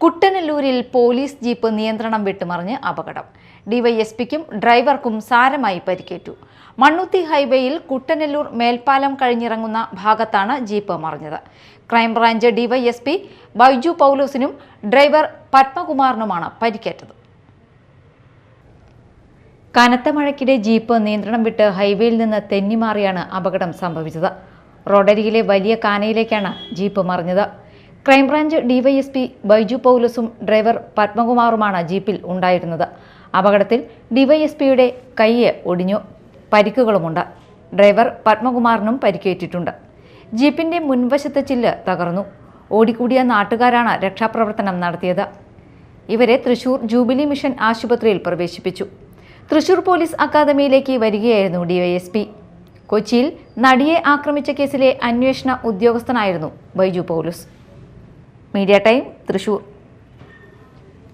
കുട്ടനല്ലൂരിൽ police jeep നിയന്ത്രണം വിട്ടുമറിഞ്ഞ് അപകടം. ഡിവൈഎസ്പിക്കും ഡ്രൈവർക്കും സാരമായി പരിക്കേറ്റു. മണ്ണുത്തി ഹൈവേയിൽ കുട്ടനല്ലൂർ മേൽപ്പാലം കഴിഞ്ഞിറങ്ങുന്ന ഭാഗത്താണ് ജീപ്പ് മറിഞ്ഞത്. ക്രൈംബ്രാഞ്ച് ഡിവൈഎസ്പി ബൈജു പൗലോസിനും ഡ്രൈവർ പത്മകുമാറിനുമാണ് പരിക്കേറ്റത്. കനത്ത മഴയ്ക്കിടെ ജീപ്പ് നിയന്ത്രണം വിട്ട് ഹൈവേയിൽ നിന്ന് തെന്നിമാറിയാണ് അപകടം സംഭവിച്ചത്. റോഡരികിലെ വലിയ കാനയിലേക്കാണ് ജീപ്പ് മറിഞ്ഞത്. ക്രൈംബ്രാഞ്ച് ഡിവൈഎസ്പി ബൈജു പൗലസും ഡ്രൈവർ പത്മകുമാറുമാണ് ജീപ്പിൽ ഉണ്ടായിരുന്നത്. അപകടത്തിൽ ഡിവൈഎസ്പിയുടെ കൈയ്യ് ഒടിഞ്ഞു. പരിക്കുകളുമുണ്ട്. ഡ്രൈവർ പത്മകുമാറിനും പരിക്കേറ്റിട്ടുണ്ട്. ജീപ്പിന്റെ മുൻവശത്തെ ചില്ല് തകർന്നു. ഓടിക്കൂടിയ നാട്ടുകാരാണ് രക്ഷാപ്രവർത്തനം നടത്തിയത്. ഇവരെ തൃശൂർ ജൂബിലി മിഷൻ ആശുപത്രിയിൽ പ്രവേശിപ്പിച്ചു. തൃശൂർ പോലീസ് അക്കാദമിയിലേക്ക് വരികയായിരുന്നു ഡിവൈഎസ്പി. കൊച്ചിയിൽ നടിയെ ആക്രമിച്ച കേസിലെ അന്വേഷണ ഉദ്യോഗസ്ഥനായിരുന്നു Baiju Paulose. Media time Thrissur